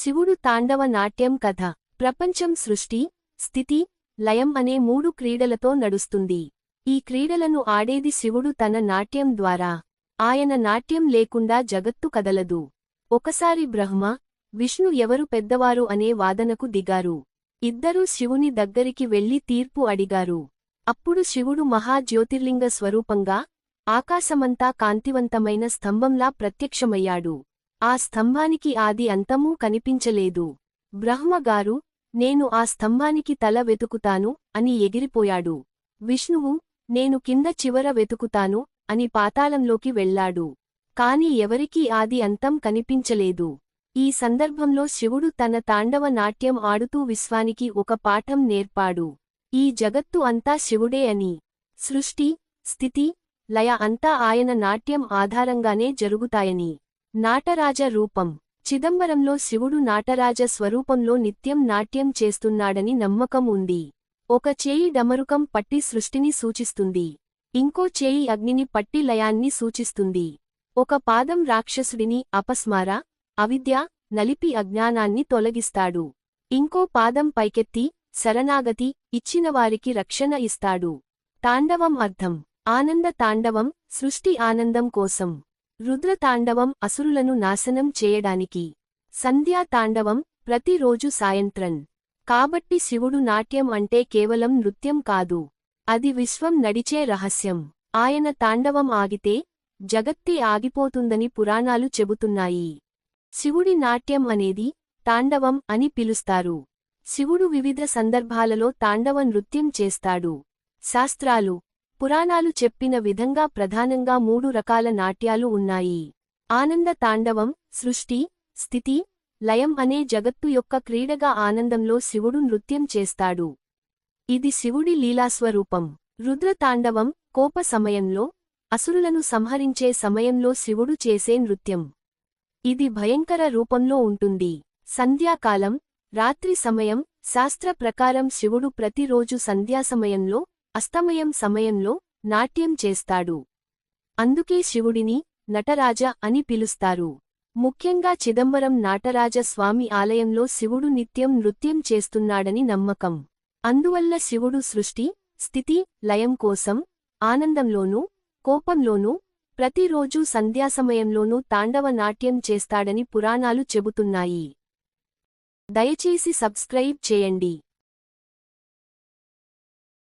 శివుడు తాండవ నాట్యం కథ. ప్రపంచం సృష్టి స్థితి లయం అనే మూడు క్రీడలతో నడుస్తుంది. ఈ క్రీడలను ఆడేది శివుడు తన నాట్యం ద్వారా. ఆయన నాట్యం లేకుండా జగత్తు కదలదు. ఒకసారి బ్రహ్మ విష్ణు ఎవరు పెద్దవారు అనే వాదనకు దిగారు. ఇద్దరూ శివుని దగ్గరికి వెళ్ళి తీర్పు అడిగారు. అప్పుడు శివుడు మహాజ్యోతిర్లింగ స్వరూపంగా ఆకాశమంతా కాంతివంతమైన స్తంభంలా ప్రత్యక్షమయ్యాడు. ఆ స్తంభానికి ఆది అంతమూ కనిపించలేదు. బ్రహ్మగారు నేను ఆ స్తంభానికి తల వెతుకుతాను అని ఎగిరిపోయాడు. విష్ణువు నేను కింద చివర వెతుకుతాను అని పాతాళంలోకి వెళ్ళాడు కాని ఎవరికీ ఆది అంతం కనిపించలేదు. ఈ సందర్భంలో శివుడు తన తాండవ నాట్యం ఆడుతూ విశ్వానికి ఒక పాఠం నేర్పాడు. ఈ జగత్తు అంతా శివుడే అని. సృష్టి స్థితి లయ అంతా ఆయన నాట్యం ఆధారంగానే జరుగుతాయని. నాటరాజ రూపం. చిదంబరంలో శివుడు నాటరాజ స్వరూపంలో నిత్యం నాట్యం చేస్తున్నాడని నమ్మకం ఉంది. ఒక చేయి డమరుకం పట్టి సృష్టిని సూచిస్తుంది. ఇంకో చేయి అగ్నిని పట్టి లయాన్ని సూచిస్తుంది. ఒక పాదం రాక్షసుడిని అపస్మార అవిద్య నలిపి అజ్ఞానాన్ని తొలగిస్తాడు. ఇంకో పాదం పైకెత్తి శరణాగతి ఇచ్చినవారికి రక్షణ ఇస్తాడు. తాండవం అర్థం. ఆనంద తాండవం సృష్టి ఆనందం కోసం. రుద్ర తాండవం అసురులను నాశనం చేయడానికి. సంధ్యా తాండవం ప్రతిరోజు సాయంత్రం. కాబట్టి శివుడు నాట్యం అంటే కేవలం నృత్యం కాదు. అది విశ్వం నడిచే రహస్యం. ఆయన తాండవం ఆగితే జగత్తి ఆగిపోతుందని పురాణాలు చెబుతున్నాయి. శివుడి నాట్యం అనేది తాండవం అని పిలుస్తారు. శివుడు వివిధ సందర్భాలలో తాండవ నృత్యం చేస్తాడు. శాస్త్రాలు పురాణాలు చెప్పిన విధంగా ప్రధానంగా మూడు రకాల నాట్యాలు ఉన్నాయి. ఆనంద తాండవం సృష్టి స్థితి లయం అనే జగత్తు యొక్క క్రీడగా ఆనందంలో శివుడు నృత్యం చేస్తాడు. ఇది శివుడి లీలాస్వరూపం. రుద్రతాండవం కోప సమయంలో అసురులను సంహరించే సమయంలో శివుడు చేసే నృత్యం. ఇది భయంకర రూపంలో ఉంటుంది. సంధ్యాకాలం రాత్రి సమయం శాస్త్ర ప్రకారం శివుడు ప్రతిరోజు సంధ్యాసమయంలో అస్తమయం సమయంలో నాట్యం చేస్తాడు. అందుకే శివుడిని నటరాజ అని పిలుస్తారు. ముఖ్యంగా చిదంబరం నాటరాజ స్వామి ఆలయంలో శివుడు నిత్యం నృత్యం చేస్తున్నాడని నమ్మకం. అందువల్ల శివుడు సృష్టి స్థితి లయం కోసం ఆనందంలోనూ కోపంలోనూ ప్రతిరోజూ సంధ్యాసమయంలోనూ తాండవ నాట్యం చేస్తాడని పురాణాలు చెబుతున్నాయి. దయచేసి సబ్స్క్రైబ్ చేయండి.